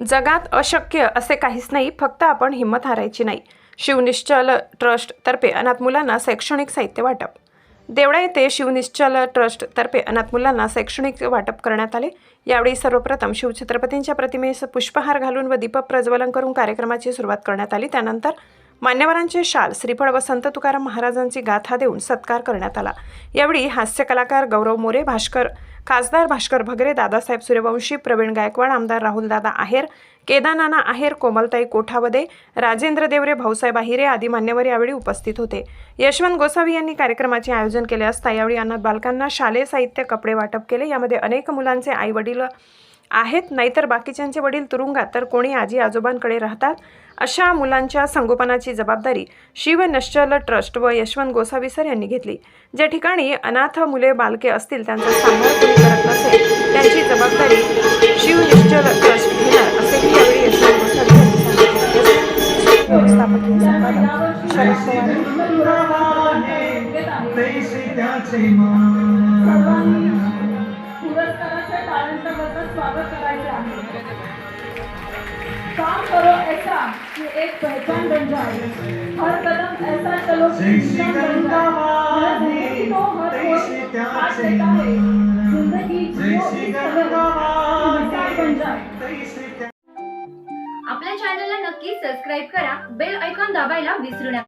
जगात अशक्य असे काहीच नाही फक्त आपण हिंमत हारायची नाही. शिवनिश्चल ट्रस्ट तर्फे अनाथ मुलांना शैक्षणिक साहित्य वाटप. देवळा येथे शिवनिश्चल ट्रस्ट तर्फे अनाथ मुलांना शैक्षणिक वाटप करण्यात आले. यावेळी सर्वप्रथम शिवछत्रपतींच्या प्रतिमेस पुष्पहार घालून व दीपक प्रज्वलन करून कार्यक्रमाची सुरुवात करण्यात आली. त्यानंतर मान्यवरांचे शाल श्रीफळ व संत तुकाराम महाराजांची गाथा देऊन सत्कार करण्यात आला. यावेळी हास्य कलाकार गौरव मोरे भास्कर खासदार भास्कर भगरे दादासाहेब सूर्यवंशी प्रवीण गायकवाड आमदार राहुलदादा आहेर केदानाना आहेर कोमलताई कोठावदे राजेंद्र देवरे भाऊसाहेब आहिरे आदी मान्यवर यावेळी उपस्थित होते. यशवंत गोसावी यांनी कार्यक्रमाचे आयोजन केले असता यावेळी अनाथ बालकांना शालेय साहित्य कपडे वाटप केले. यामध्ये अनेक मुलांचे आई वडील आहेत. नाहीतर बाकीच्यांचे वडील तुरुंगात तर कोणी आजी आजोबांकडे राहतात? अशा मुलांच्या संगोपनाची जबाबदारी शिव नश्चल ट्रस्ट व यशवंत गोसावी सर यांनी घेतली. ज्या ठिकाणी अनाथ मुले बालके असतील त्यांचा सांभाळ कोणी करत नसेल त्यांची जबाबदारी शिव निश्चल ट्रस्ट घेणार असेही यावेळी यशवंत गोसावी यांनी सांगितले. व्यवस्थापकीय संपादक शरद पवार. स्वागत करायचे आहे. काम करो ऐसा कि एक पहचान बन जाए. हर कदम ऐसा चलो आपल्या चॅनलला नक्की सबस्क्राईब करा. बेल ऐकॉन दाबायला विसरू नका.